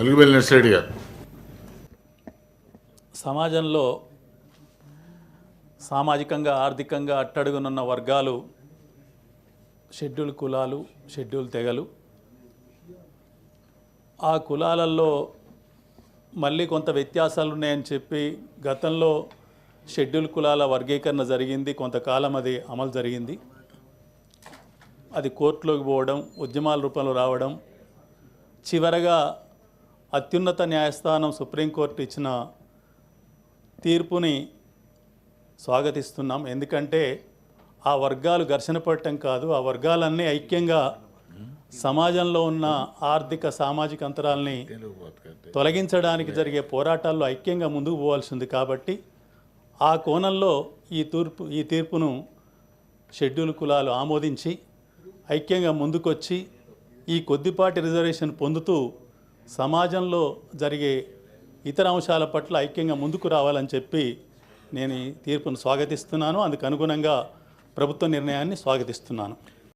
అలిగిబెల్లి నర్సిరెడ్డి గారు సమాజంలో సామాజికంగా ఆర్థికంగా అట్టడుగునున్న వర్గాలు షెడ్యూల్ కులాలు షెడ్యూల్ తెగలు. ఆ కులాలల్లో మళ్ళీ కొంత వ్యత్యాసాలు ఉన్నాయని చెప్పి గతంలో షెడ్యూల్ కులాల వర్గీకరణ జరిగింది. కొంతకాలం అది అమలు జరిగింది. అది కోర్టులోకి పోవడం ఉద్యమాల రూపంలో రావడం చివరగా అత్యున్నత న్యాయస్థానం సుప్రీంకోర్టు ఇచ్చిన తీర్పుని స్వాగతిస్తున్నాం. ఎందుకంటే ఆ వర్గాలు ఘర్షణ పడటం కాదు ఆ వర్గాలన్నీ ఐక్యంగా సమాజంలో ఉన్న ఆర్థిక సామాజిక అంతరాల్ని తొలగించడానికి జరిగే పోరాటాల్లో ఐక్యంగా ముందుకు పోవాల్సింది. కాబట్టి ఆ కోణంలో ఈ తూర్పు ఈ తీర్పును షెడ్యూల్ కులాలు ఆమోదించి ఐక్యంగా ముందుకొచ్చి ఈ కొద్దిపాటి రిజర్వేషన్ పొందుతూ సమాజంలో జరిగే ఇతర అంశాల పట్ల ఐక్యంగా ముందుకు రావాలని చెప్పి నేను ఈ తీర్పును స్వాగతిస్తున్నాను. అందుకు అనుగుణంగా ప్రభుత్వ నిర్ణయాన్ని స్వాగతిస్తున్నాను.